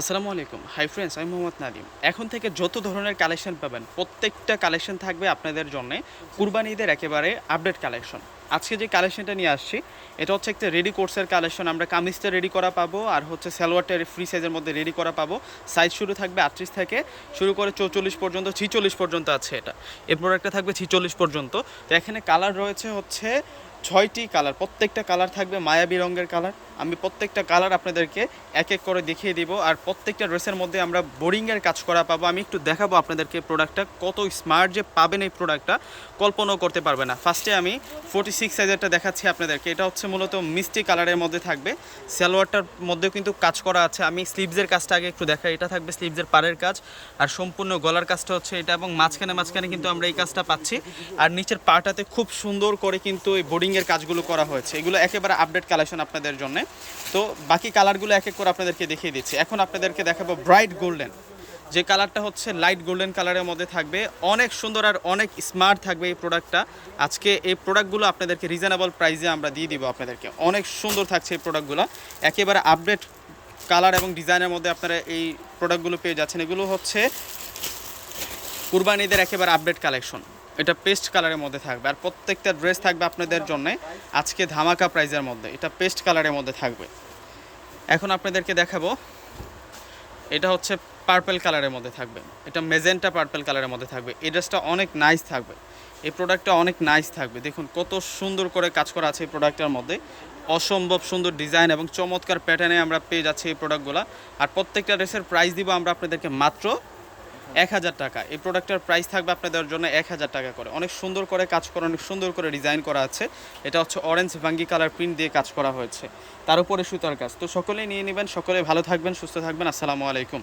আসসালামু আলাইকুম। Hi friends আমি মোহাম্মদ নাদিম এখন থেকে যত ধরনের কালেকশন পাবেন, প্রত্যেকটা কালেকশন থাকবে আপনাদের জন্য কুরবানি ঈদের একেবারে আপডেট কালেকশন আজকে যে কালেকশনটা নিয়ে আসছি, এটা হচ্ছে একটা রেডি কোর্সের কালেকশন আমরা কামিজটা রেডি করা পাবো আর হচ্ছে সালোয়ারটা ফ্রি সাইজের মধ্যে রেডি করা পাবো। সাইজ শুরু থাকবে আটত্রিশ থেকে শুরু করে চৌচল্লিশ পর্যন্ত, ছিচল্লিশ পর্যন্ত আছে এটা। এই প্রোডাক্টটা থাকবে ছিচল্লিশ পর্যন্ত। তো এখানে কালার রয়েছে হচ্ছে ছয়টি কালার, প্রত্যেকটা কালার থাকবে মায়াবী রঙের কালার। আমি প্রত্যেকটা কালার আপনাদেরকে এক এক করে দেখিয়ে দিব আর প্রত্যেকটা ড্রেসের মধ্যে আমরা বোরিংয়ের কাজ করা পাবো। আমি একটু দেখাবো আপনাদেরকে প্রোডাক্টটা, কত স্মার্ট যে পাবেন এই প্রোডাক্টটা, কল্পনাও করতে পারবে না। ফার্স্টে আমি ফোর্টি সিক্স সাইজেরটা দেখাচ্ছি আপনাদেরকে। এটা হচ্ছে মূলত মিষ্টি কালারের মধ্যে থাকবে। সালোয়ারটার মধ্যেও কিন্তু কাজ করা আছে। আমি স্লিভসের কাজটা আগে একটু দেখাই। এটা থাকবে স্লিভসের পাড়ের কাজ। আর সম্পূর্ণ গলার কাজটা হচ্ছে এটা এবং মাঝখানে মাঝখানে কিন্তু আমরা এই কাজটা পাচ্ছি। আর নিচের পাটাতে খুব সুন্দর করে কিন্তু এই বোর্ডিংয়ের কাজগুলো করা হয়েছে। এগুলো একেবারে আপডেট কালেকশন আপনাদের জন্য। তো বাকি কালারগুলো এক এক করে আপনাদেরকে দেখিয়ে দিচ্ছি। এখন আপনাদেরকে দেখাবো ব্রাইট গোল্ডেন যে কালারটা হচ্ছে লাইট গোল্ডেন কালারের মধ্যে থাকবে। অনেক সুন্দর আর অনেক স্মার্ট থাকবে এই প্রোডাক্টটা আজকে এই প্রোডাক্টগুলো আপনাদেরকে রিজনেবল প্রাইসে আমরা দিয়ে দিব আপনাদেরকে। অনেক সুন্দর থাকছে এই প্রোডাক্টগুলো একেবারে আপডেট কালার এবং ডিজাইনের মধ্যে আপনারা এই প্রোডাক্টগুলো পেয়ে যাচ্ছেন। এগুলো হচ্ছে কুরবানিদের একেবারে আপডেট কালেকশন এটা পেস্ট কালারের মধ্যে থাকবে। আর প্রত্যেকটা ড্রেস থাকবে আপনাদের জন্য। আজকে ধামাকা প্রাইজের মধ্যে। এটা পেস্ট কালারের মধ্যে থাকবে। এখন আপনাদেরকে দেখাবো। এটা হচ্ছে পার্পেল কালারের মধ্যে থাকবে। এটা মেজেন্টা পার্পেল কালারের মধ্যে থাকবে। এই ড্রেসটা অনেক নাইস থাকবে। এই প্রোডাক্টটা অনেক নাইস থাকবে। দেখুন কত সুন্দর করে কাজ করা আছে এই প্রোডাক্টের মধ্যে। অসম্ভব সুন্দর ডিজাইন এবং চমৎকার প্যাটার্নে আমরা পেয়ে যাচ্ছি এই প্রোডাক্টগুলো আর প্রত্যেকটা ড্রেসের প্রাইস দিব আমরা আপনাদেরকে মাত্র এক হাজার টাকা। এই প্রোডাক্টের প্রাইস থাকবে আপনাদের জন্য এক হাজার টাকা করে। অনেক সুন্দর করে কাজ করা, অনেক সুন্দর করে ডিজাইন করা আছে। এটা হচ্ছে অরেঞ্জ ভাঙ্গি কালার প্রিন্ট দিয়ে কাজ করা হয়েছে। তার উপরে সুতার কাজ। তো সকলেই নিয়ে নেবেন, সকলে ভালো থাকবেন, সুস্থ থাকবেন। আসসালামু আলাইকুম।